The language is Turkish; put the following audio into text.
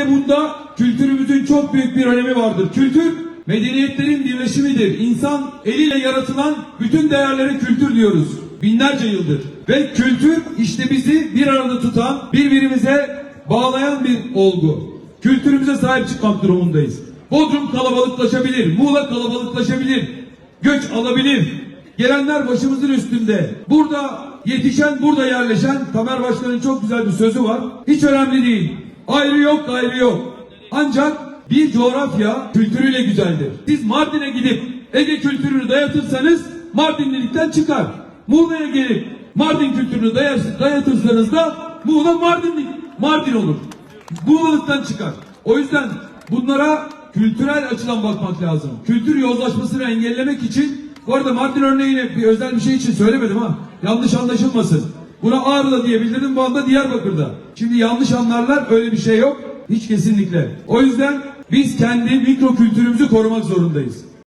Özellikle bunda kültürümüzün çok büyük bir önemi vardır. Kültür medeniyetlerin birleşimidir. İnsan eliyle yaratılan bütün değerlere kültür diyoruz. Binlerce yıldır. Ve kültür işte bizi bir arada tutan, birbirimize bağlayan bir olgu. Kültürümüze sahip çıkmak durumundayız. Bodrum kalabalıklaşabilir, Muğla kalabalıklaşabilir, göç alabilir. Gelenler başımızın üstünde. Burada yetişen, burada yerleşen Tamer Başkan'ın çok güzel bir sözü var. Hiç önemli değil. Ayrı yok, ayrı yok. Ancak bir coğrafya kültürüyle güzeldir. Siz Mardin'e gidip Ege kültürünü dayatırsanız Mardinlilikten çıkar. Muğla'ya gelip Mardin kültürünü dayatırsanız da Muğla Mardinlik, Mardin olur. Muğla'lıktan çıkar. O yüzden bunlara kültürel açıdan bakmak lazım. Kültür yozlaşmasını engellemek için bu arada Mardin örneğini bir özel bir şey için söylemedim ha. Yanlış anlaşılmasın. Buna Ağrı'da diyebilirdim, bu anda Diyarbakır'da. Şimdi yanlış anlarlar, öyle bir şey yok. Hiç kesinlikle. O yüzden biz kendi mikro kültürümüzü korumak zorundayız.